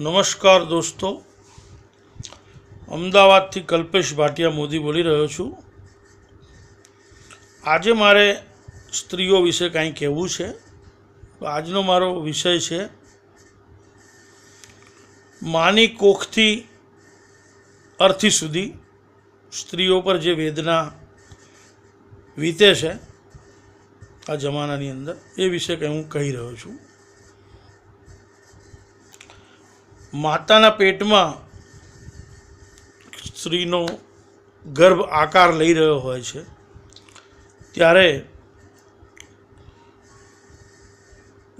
નમસ્કાર દોસ્તો. અમદાવાદથી કલ્પેશ ભાટિયા મોદી બોલી રહ્યો છું. આજે મારે સ્ત્રીઓ વિશે કાંઈ કહેવું છે. આજનો મારો વિષય છે, માની કોખથી અર્થી સુધી સ્ત્રીઓ પર જે વેદના વીતે છે આ જમાનાની અંદર, એ વિશે કંઈ હું કહી રહ્યો છું. માતાના પેટમાં સ્ત્રીનો ગર્ભ આકાર લઈ રહ્યો હોય છે. ત્યારે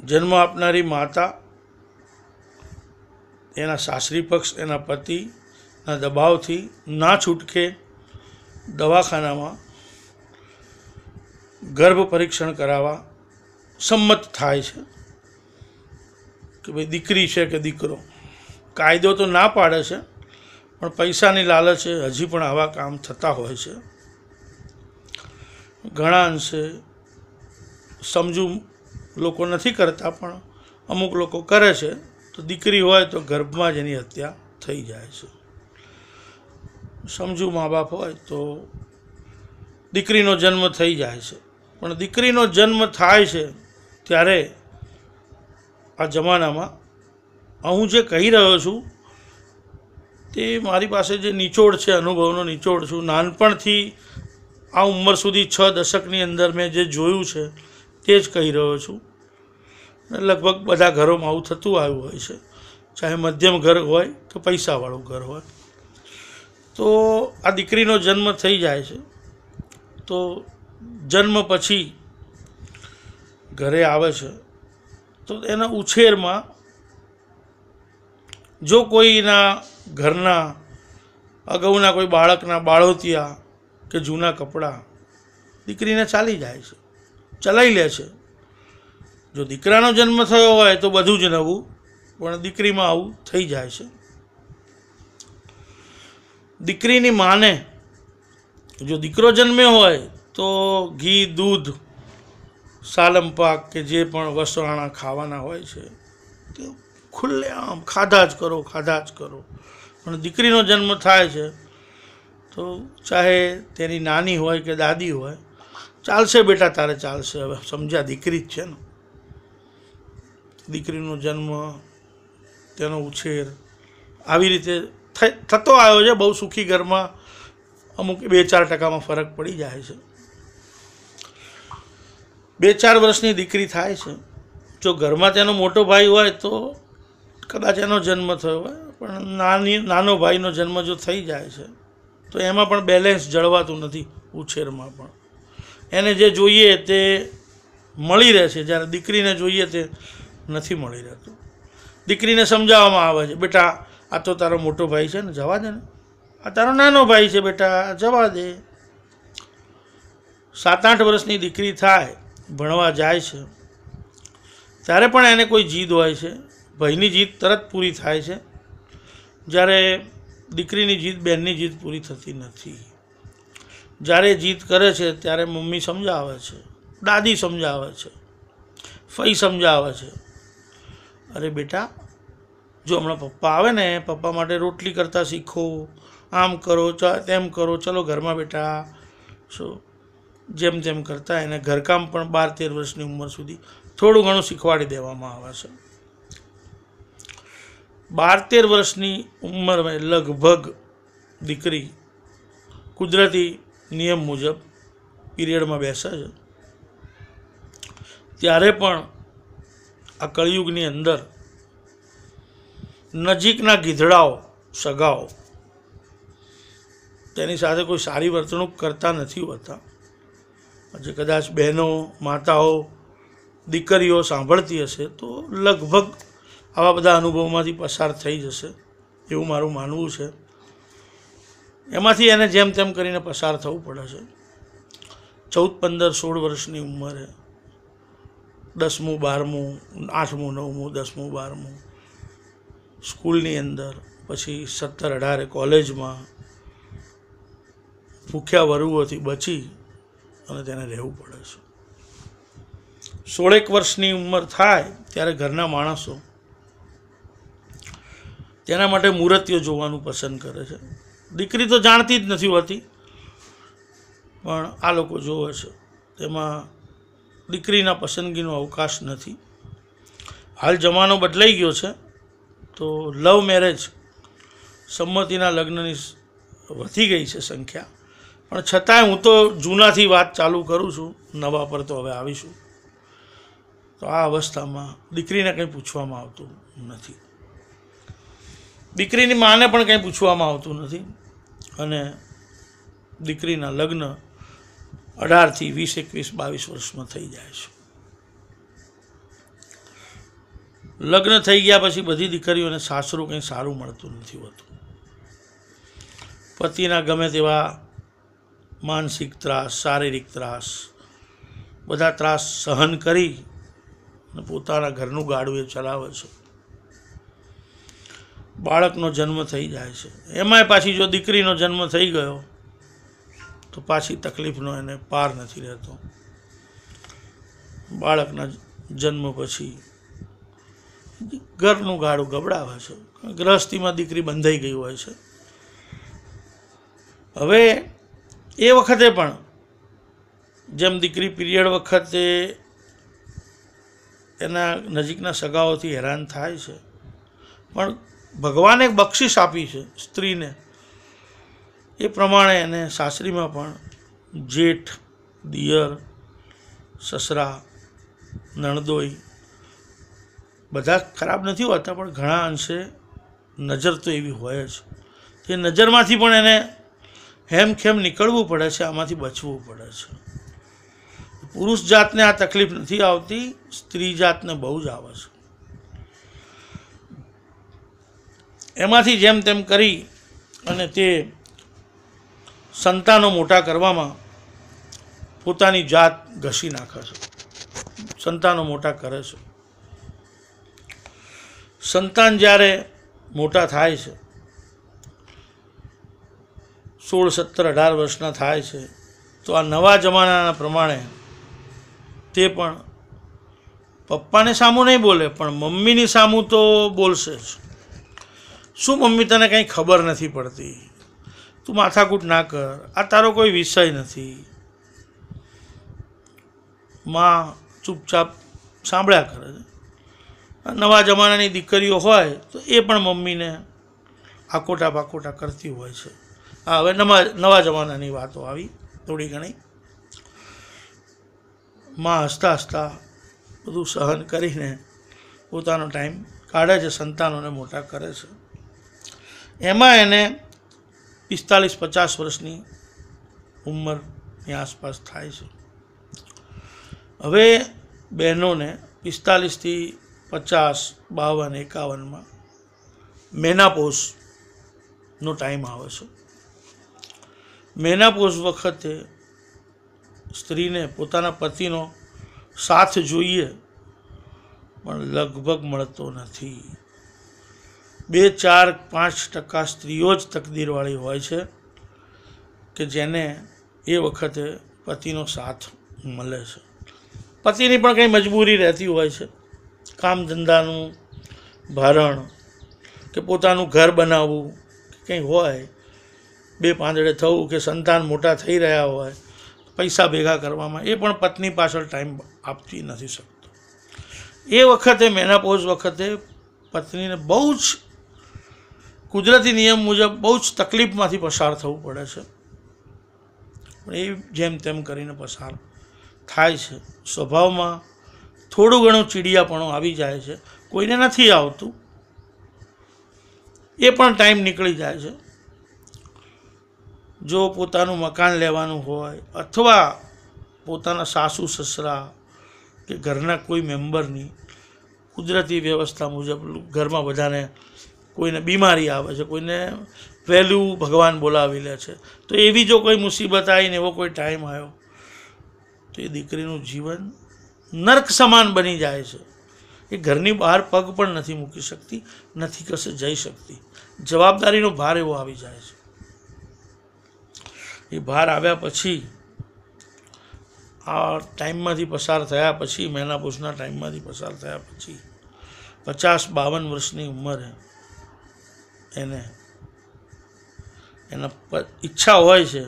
જન્મ આપનારી માતા, એના સાસરી પક્ષ, એના પતિના દબાવથી ના છૂટકે દવાખાનામાં ગર્ભ પરીક્ષણ કરાવવા સંમત થાય છે કે ભાઈ દીકરી છે કે દીકરો. કાયદો તો ના પાડે છે, પણ પૈસાની લાલચે હજી પણ આવા કામ થતા હોય છે. ઘણા અંશે સમજુ લોકો નથી કરતા, પણ અમુક લોકો કરે છે, તો દીકરી હોય તો ગર્ભમાં જ એની હત્યા થઈ જાય છે. સમજુ મા બાપ હોય તો દીકરીનો જન્મ થઈ જાય છે. પણ દીકરીનો જન્મ થાય છે, ત્યારે આ જમાનામાં હું જે કહી રહ્યો છું, તે મારી પાસે જે નિચોડ છે, અનુભવનો નિચોડ છું. નાનપણથી આ ઉંમર સુધી છ દશકની અંદર મેં જે જોયું છે, તે જ કહી રહ્યો છું. લગભગ બધા ઘરોમાં આવું થતું આવ્યું હોય છે. ચાહે મધ્યમ ઘર હોય કે પૈસાવાળું ઘર હોય. તો આ દીકરીનો જન્મ થઈ જાય છે. તો જન્મ પછી ઘરે આવે છે. તો એના ઉછેરમાં જો કોઈના ઘરના અગાઉના કોઈ બાળકના બાળોતિયા કે જૂના કપડાં દીકરીને ચાલી જાય છે ચલાવી લે છે. જો દીકરાનો જન્મ થયો હોય તો બધું જ નવું, પણ દીકરીમાં આવું થઈ જાય છે. દીકરીની માને જો દીકરો જન્મ્યો હોય તો ઘી, દૂધ, સાલમ પાક કે જે પણ વસરાણા ખાવાના હોય છે, તે ખુલ્લે આમ ખાધા જ કરો, ખાધા જ કરો. પણ દીકરીનો જન્મ થાય છે, તો ચાહે તેની નાની હોય કે દાદી હોય, ચાલશે બેટા, તારે ચાલશે. હવે સમજ્યા, દીકરી જ છે ને. દીકરીનો જન્મ, તેનો ઉછેર આવી રીતે થતો આવ્યો છે. બહુ સુખી ઘરમાં અમુક બે ચાર ટકામાં ફરક પડી જાય છે. બે ચાર વર્ષની દીકરી થાય છે. જો ઘરમાં તેનો મોટો ભાઈ હોય તો કદાચ એનો જન્મ થયો હોય, પણ નાની, નાનો ભાઈનો જન્મ જો થઈ જાય છે, તો એમાં પણ બેલેન્સ જળવાતું નથી ઉછેરમાં પણ. એને જે જોઈએ તે મળી રહે છે, જ્યારે દીકરીને જોઈએ તે નથી મળી રહેતું. દીકરીને સમજાવવામાં આવે છે, બેટા, આ તો તારો મોટો ભાઈ છે ને, જવા દે ને. આ તારો નાનો ભાઈ છે, બેટા, જવા દે. સાત આઠ વર્ષની દીકરી થાય, ભણવા જાય છે, ત્યારે પણ એને કોઈ જીદ હોય છે. ભાઈની જીત તરત પૂરી થાય છે. જ્યારે દીકરીની જીદ બહેનની જીત પૂરી થતી નથી. જ્યારે જીત કરે છે, ત્યારે મમ્મી સમજાવે છે, દાદી સમજાવે છે, ફઈ સમજાવે છે. અરે બેટા, જો હમણાં પપ્પા આવે ને, પપ્પા માટે રોટલી કરતાં શીખો, આમ કરો તેમ કરો, ચલો ઘરમાં બેટા. શું જેમ તેમ કરતા એને ઘરકામ પણ બાર તેર વર્ષની ઉંમર સુધી થોડું ઘણું શીખવાડી દેવામાં આવે છે. બાર તેર વર્ષની ઉંમરમાં લગભગ દીકરી કુદરતી નિયમ મુજબ પીરિયડમાં બેસે છે. ત્યારે પણ આ કળિયુગની અંદર નજીકના ગીધડાઓ સગાઓ તેની સાથે કોઈ સારી વર્તણૂક કરતા નથી હોતા. જે કદાચ બહેનો, માતાઓ, દીકરીઓ સાંભળતી હશે તો લગભગ આવા બધા અનુભવમાંથી પસાર થઈ જશે, એવું મારું માનવું છે. એમાંથી એને જેમ તેમ કરીને પસાર થવું પડે છે. ચૌદ, પંદર, સોળ વર્ષની ઉંમરે દસમું, બારમું, આઠમું, નવમું, દસમું, બારમું સ્કૂલની અંદર, પછી સત્તર, અઢારે કોલેજમાં ભૂખ્યા વરુઓથી બચી અને તેને રહેવું પડે છે. સોળેક વર્ષની ઉંમર થાય ત્યારે ઘરના માણસો તેના માટે મૂર્તિઓ જોવાનું પસંદ કરે છે. દીકરી તો જાણતી જ નથી હોતી, પણ આ લોકો જોવે છે. તેમાં દીકરીના પસંદગીનો અવકાશ નથી. હાલ જમાનો બદલાઈ ગયો છે, તો લવ મેરેજ સંમતિના લગ્નની વધી ગઈ છે સંખ્યા. પણ છતાંય હું તો જૂનાથી વાત ચાલુ કરું છું, નવા પર તો હવે આવીશું. તો આ અવસ્થામાં દીકરીને કંઈ પૂછવામાં આવતું નથી. દીકરીની માને પણ કંઈ પૂછવામાં આવતું નથી. અને દીકરીના લગ્ન અઢારથી વીસ, એકવીસ, બાવીસ વર્ષમાં થઈ જાય છે. લગ્ન થઈ ગયા પછી બધી દીકરીઓને સાસરું કંઈ સારું મળતું નથી હોતું. પતિના ગમે તેવા માનસિક ત્રાસ, શારીરિક ત્રાસ, બધા ત્રાસ સહન કરી પોતાના ઘરનું ગાડું એ ચલાવે છે. બાળકનો જન્મ થઈ જાય છે. એમાંય પાછી જો દીકરીનો જન્મ થઈ ગયો, તો પાછી તકલીફનો એને પાર નથી રહેતો. બાળકના જન્મ પછી ઘરનું ગાડું ગબડાવે છે. ગ્રહસ્થીમાં દીકરી બંધાઈ ગઈ હોય છે. હવે એ વખતે પણ જેમ દીકરી પીરિયડ વખતે એના નજીકના સગાઓથી હેરાન થાય છે, પણ ભગવાને બક્ષિસ આપી છે સ્ત્રીને. એ પ્રમાણે એને સાસરીમાં પણ જેઠ, દિયર, સસરા, નણદોઈ બધા ખરાબ નથી હોતા, પણ ઘણા અંશે નજર તો એવી હોય જ. તે નજરમાંથી પણ એને હેમખેમ નીકળવું પડે છે, આમાંથી બચવું પડે છે. પુરુષ જાતને આ તકલીફ નથી આવતી, સ્ત્રી જાતને બહુ જ આવે છે. એમાંથી જેમ તેમ કરી અને તે સંતાનો મોટા કરવામાં પોતાની જાત ઘસી નાખે છે. સંતાનો મોટા કરે છે. સંતાન જ્યારે મોટા થાય છે, સોળ સત્તર અઢાર વર્ષના થાય છે, તો આ નવા જમાનાના પ્રમાણે તે પણ પપ્પાને સામું નહીં બોલે, પણ મમ્મીની સામું તો બોલશે જ. શું મમ્મી તને કંઈ ખબર નથી પડતી? તું માથાકૂટ ના કર. આ તારો કોઈ વિષય નથી. માં ચૂપચાપ સાંભળ્યા કરે છે. નવા જમાનાની દીકરીઓ હોય તો એ પણ મમ્મીને આકોટા પાકોટા કરતી હોય છે. આ હવે નવા નવા જમાનાની વાતો આવી. થોડી ઘણી. માં હસતા હસતા બધું સહન કરીને પોતાનો ટાઈમ કાઢે છે, સંતાનોને મોટા કરે છે. એમાં એને પિસ્તાલીસ પચાસ વર્ષની ઉંમરની આસપાસ થાય છે. હવે બહેનોને પિસ્તાલીસથી પચાસ, બાવન, એકાવનમાં મેનાપોસનો ટાઈમ આવે છે. મેનાપોસ વખતે સ્ત્રીને પોતાના પતિનો સાથ જોઈએ પણ લગભગ મળતો નથી. બે ચાર પાંચ ટકા સ્ત્રીઓ જ તકદીરવાળી હોય છે કે જેને એ વખતે પતિનો સાથ મળે છે. પતિની પણ કંઈ મજબૂરી રહેતી હોય છે. કામ ધંધાનું, ભારણ, કે પોતાનું ઘર બનાવવું કંઈ હોય, બે પાંદડે થવું, કે સંતાન મોટા થઈ રહ્યા હોય, પૈસા ભેગા કરવામાં, એ પણ પત્ની પાછળ ટાઈમ આપતી નથી શકતો. એ વખતે, મેનાપોઝ વખતે પત્નીને બહુ જ કુદરતી નિયમ મુજબ બહુ જ તકલીફમાંથી પસાર થવું પડે છે. પણ એ જેમ તેમ કરીને પસાર થાય છે. સ્વભાવમાં થોડું ઘણું ચીડિયાપણું આવી જાય છે. કોઈને નથી આવતું. એ પણ ટાઈમ નીકળી જાય છે. જો પોતાનું મકાન લેવાનું હોય અથવા પોતાના સાસુ, સસરા કે ઘરના કોઈ મેમ્બરની કુદરતી વ્યવસ્થા મુજબ ઘરમાં બધાને કોઈને બીમારી આવે છે, કોઈને વહેલું ભગવાન બોલાવી લે છે. તો એવી જો કોઈ મુસીબત આવીને એવો કોઈ ટાઈમ આવ્યો, તો એ દીકરીનું જીવન નર્ક સમાન બની જાય છે. એ ઘરની બહાર પગ પણ નથી મૂકી શકતી, નથી કશે જઈ શકતી. જવાબદારીનો ભાર એવો આવી જાય છે. એ ભાર આવ્યા પછી, આ ટાઈમમાંથી પસાર થયા પછી મેનાપોષના ટાઈમમાંથી પસાર થયા પછી, પચાસ બાવન વર્ષની ઉંમરે એને, એના ઈચ્છા હોય છે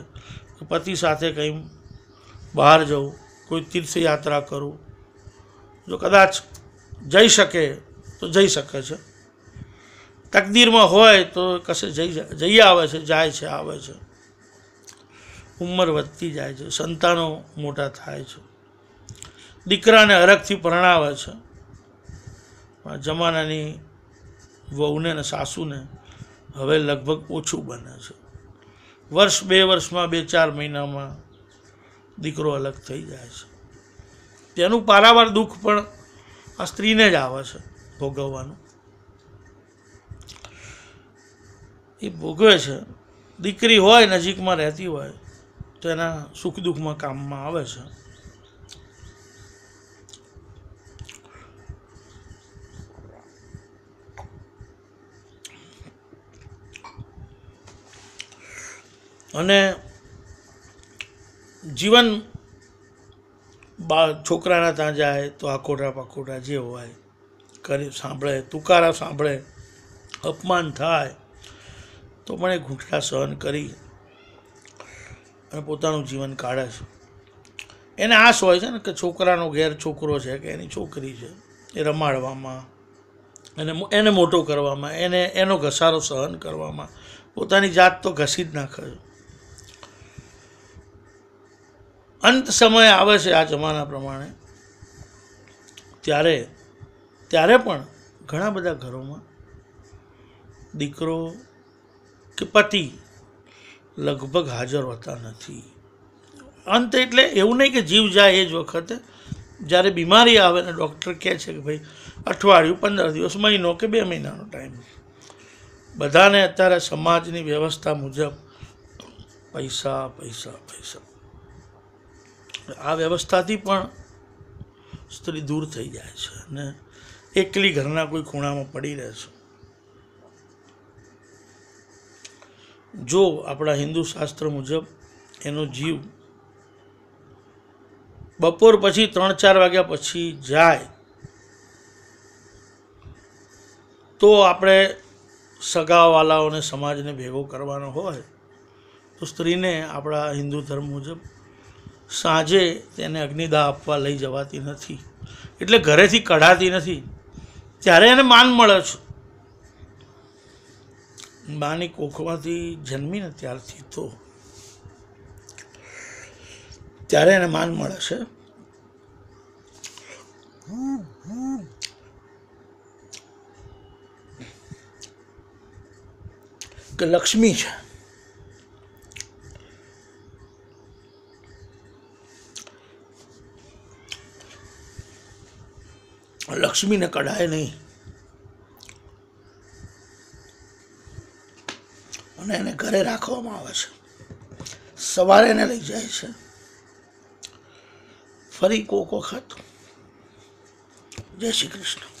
કે પતિ સાથે કંઈ બહાર જવું, કોઈ તીર્થયાત્રા કરું. જો કદાચ જઈ શકે, તો જઈ શકે છે. તકદીરમાં હોય તો કશે જઈ જઈ આવે છે, જાય છે, આવે છે. ઉંમર વધતી જાય છે, સંતાનો મોટા થાય છે. દીકરાને હરખથી પરણાવે છે. જમાનાની વહુને ને સાસુને હવે લગભગ ઓછું બને છે. વર્ષ બે વર્ષમાં બે ચાર મહિનામાં દીકરો અલગ થઈ જાય છે. તેનું પારાવાર દુઃખ પણ આ સ્ત્રીને જ આવે છે ભોગવવાનું. એ ભોગવે છે. દીકરી હોય, નજીકમાં રહેતી હોય, તો એના સુખ દુઃખમાં કામમાં આવે છે. અને જીવન બા છોકરાના ત્યાં જાય તો આખોટા પાખોટા જે હોય, કરી સાંભળે, તુકારા સાંભળે, અપમાન થાય, તો પણ એ ઘૂંટડા સહન કરી અને પોતાનું જીવન કાઢે છે. એને આશ હોય છે ને કે છોકરાનો ઘેર છોકરો છે કે એની છોકરી છે, એ રમાડવામાં, એને એને મોટો કરવામાં, એને, એનો ઘસારો સહન કરવામાં, પોતાની જાત તો ઘસી જ નાખે છે. અંત સમય આવે છે આ જમાના પ્રમાણે, ત્યારે ત્યારે પણ ઘણા બધા ઘરોમાં દીકરો કે પતિ લગભગ હાજર હોતા નથી. અંત એટલે એવું નહીં કે જીવ જાય એ જ વખતે, જ્યારે બીમારી આવે ને ડૉક્ટર કહે છે કે ભાઈ અઠવાડિયું પંદર દિવસ, મહિનો કે બે મહિનાનો ટાઈમ બધાને અત્યારે સમાજની વ્યવસ્થા મુજબ પૈસા પૈસા પૈસા. આ વ્યવસ્થાથી પણ સ્ત્રી દૂર થઈ જાય છે અને એકલી ઘરના કોઈ ખૂણામાં પડી રહે છે. જો આપણા હિન્દુ શાસ્ત્ર મુજબ એનો જીવ બપોર પછી ત્રણ ચાર વાગ્યા પછી જાય, તો આપણે સગાવાલાઓને સમાજને ભેગો કરવાનો હોય, તો સ્ત્રીને આપણા હિન્દુ ધર્મ મુજબ સાંજે તેને અગ્નિદાહ આપવા લઈ જવાતી નથી. એટલે ઘરેથી કઢાતી નથી. ત્યારે એને માન મળે છે. માની કોખમાંથી જન્મીને ત્યારથી તો ત્યારે એને માન મળે છે. કે લક્ષ્મી છે. લક્ષ્મીને કઢાય નહીં. અને એને ઘરે રાખવામાં આવે છે. સવારે એને લઈ જાય છે. ફરી કોક વખત. જય શ્રી કૃષ્ણ.